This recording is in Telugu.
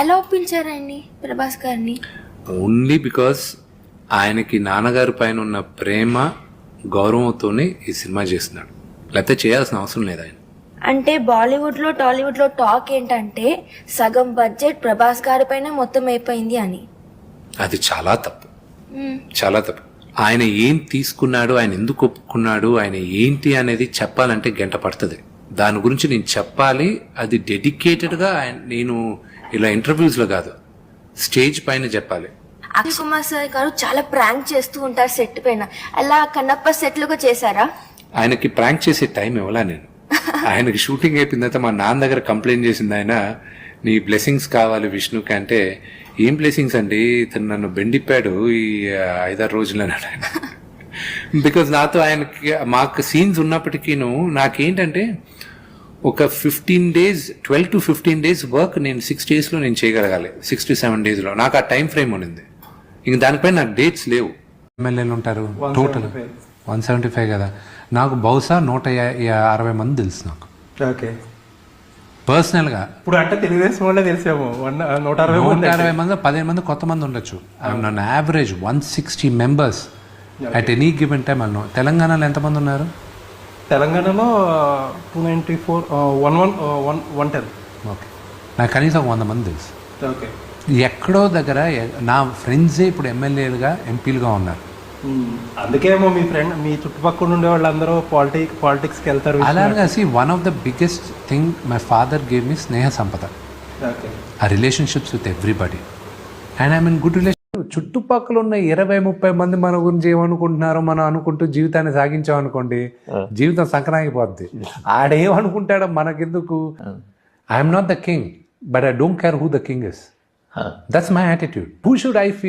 ఎలా ఒప్పించారండి ప్రభాస్ గారిని? ఓన్లీ బికాస్ ఆయనకి నాన్నగారి పైన ఉన్న ప్రేమ గౌరవంతోనే ఈ సినిమా చేస్తున్నాడు. లేకపోతే చేయాల్సిన అవసరం లేదు ఆయన. అంటే బాలీవుడ్లో టాలీవుడ్లో టాక్ ఏంటంటే సగం బడ్జెట్ ప్రభాస్ గారి పైన మొత్తం అయిపోయింది అని. అది చాలా తప్పు. చాలా తప్పు. ఆయన ఏం తీసుకున్నాడు ఆయన ఎందుకు ఒప్పుకున్నాడు ఆయన ఏంటి అనేది చెప్పాలంటే గంట పడుతుంది. దాని గురించి నేను చెప్పాలి. అది డెడికేటెడ్గా నేను ఇలా ఇంటర్వ్యూస్లో కాదు. స్టేజ్ పైన చెప్పాలి. అక్షయ్ కుమార్ సార్ గారు చాలా ప్రాంక్ చేస్తూ ఉంటారు సెట్ పైన. అలా కన్నప్ప సెట్లు కూడా చేశారా? ఆయనకి ప్రాంక్ చేసే టైం ఇవ్వలా నేను. ఆయనకి షూటింగ్ అయిపోయిన తర్వాత మా నాన్న దగ్గర కంప్లైంట్ చేసింది ఆయన నీ బ్లెస్సింగ్స్ కావాలి విష్ణుకి. అంటే ఏం బ్లెస్సింగ్స్ అండి? ఇతను నన్ను బెండిప్పాడు ఈ ఐదారు రోజులు అన్నాడు ఆయన. బికాజ్ నాతో ఆయనకి మాకు సీన్స్ ఉన్నప్పటికీను నాకేంటంటే ఒక fifteen days twelve to fifteen days work నేను సిక్స్ డేస్లో నేను చేయగలగాలి. సిక్స్ టు సెవెన్ డేస్లో నాకు ఆ టైం ఫ్రేమ్ ఉన్నింది. ఇంక దానిపై నాకు డేట్స్ లేవు. ఎమ్మెల్యేలు ఉంటారు. టోటల్ వన్ సెవెంటీ ఫైవ్ కదా. నాకు బహుశా నూట అరవై మంది తెలుసు నాకు. ఓకే. పర్సనల్గా ఇప్పుడు అంటే తెలుగుదేశం వాళ్ళే తెలిసాము. నూట అరవై నూట మంది అరవై మంది పదిహేను మంది కొత్త మంది ఉండొచ్చు. నన్ను average one sixty members at any given time అన్నాను తెలంగాణలో ఎంతమంది ఉన్నారు? తెలంగాణలో two ninety four one one one one ten okay నాకు కనీసం వంద మంది తెలుసు. ఓకే ఎక్కడో దగ్గర నా ఫ్రెండ్సే ఇప్పుడు ఎమ్మెల్యేలుగా ఎంపీలుగా ఉన్నారు. అందుకేమో మీ ఫ్రెండ్ మీ చుట్టుపక్కల ఉండే వాళ్ళందరూ పాలిటిక్ పాలిటిక్స్కి వెళ్తారు అలాగా see one of the biggest thing my father gave me స్నేహ సంపద. ఆ relationships with everybody and I mean good relation చుట్టుపక్కల ఉన్న ఇరవై ముప్పై మంది మన గురించి ఏమనుకుంటున్నారో మనం అనుకుంటూ జీవితాన్ని సాగించాం అనుకోండి జీవితం సంక్రాంతిపోద్ది ఆడేమనుకుంటాడో మనకెందుకు? I'm not the king but I don't care who the king is that's my attitude who should I fear